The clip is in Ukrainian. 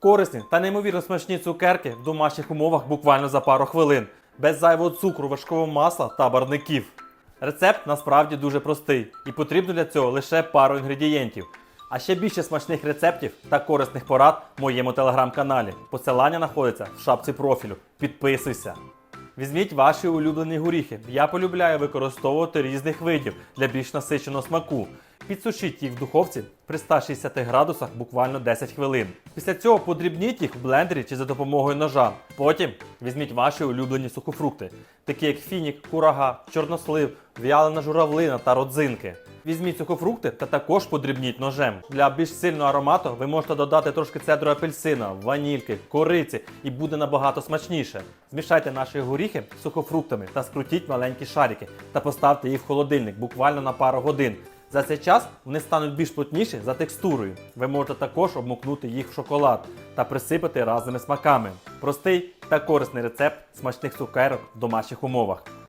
Корисні та неймовірно смачні цукерки в домашніх умовах буквально за пару хвилин, без зайвого цукру, важкого масла та барників. Рецепт насправді дуже простий і потрібно для цього лише пару інгредієнтів. А ще більше смачних рецептів та корисних порад в моєму телеграм-каналі. Посилання знаходиться в шапці профілю. Підписуйся. Візьміть ваші улюблені горіхи. Я полюбляю використовувати різних видів для більш насиченого смаку. Підсушіть їх в духовці при 160 градусах буквально 10 хвилин. Після цього подрібніть їх в блендері чи за допомогою ножа. Потім візьміть ваші улюблені сухофрукти, такі як фінік, курага, чорнослив, в'ялена журавлина та родзинки. Візьміть сухофрукти та також подрібніть ножем. Для більш сильного аромату ви можете додати трошки цедру апельсина, ванільки, кориці і буде набагато смачніше. Змішайте наші горіхи з сухофруктами та скрутіть маленькі шарики та поставте їх в холодильник буквально на пару годин. За цей час вони стануть більш плотніші за текстурою. Ви можете також обмокнути їх в шоколад та присипати разними смаками. Простий та корисний рецепт смачних цукерок в домашніх умовах.